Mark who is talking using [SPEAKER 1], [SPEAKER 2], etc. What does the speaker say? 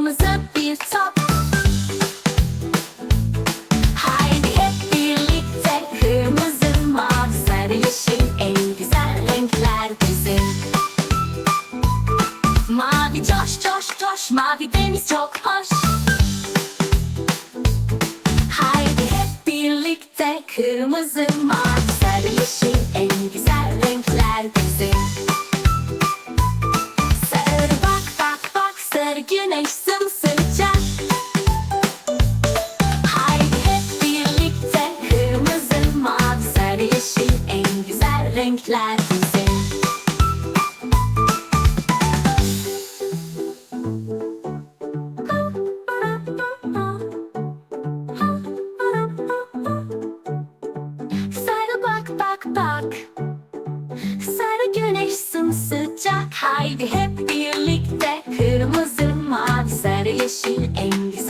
[SPEAKER 1] kırmızı bir top. Haydi hep birlikte kırmızı mavi sarı yeşil en güzel renkler bizim. Mavi coş coş coş mavi deniz çok hoş. Haydi hep birlikte kırmızı mavi ister güneş sımsıcak. Haydi hep birlikte kırmızı, mavi, sarı, yeşil en güzel renkler bize. Sarı bak bak bak. Sarı güneş sımsıcak. Haydi hep birlikte en.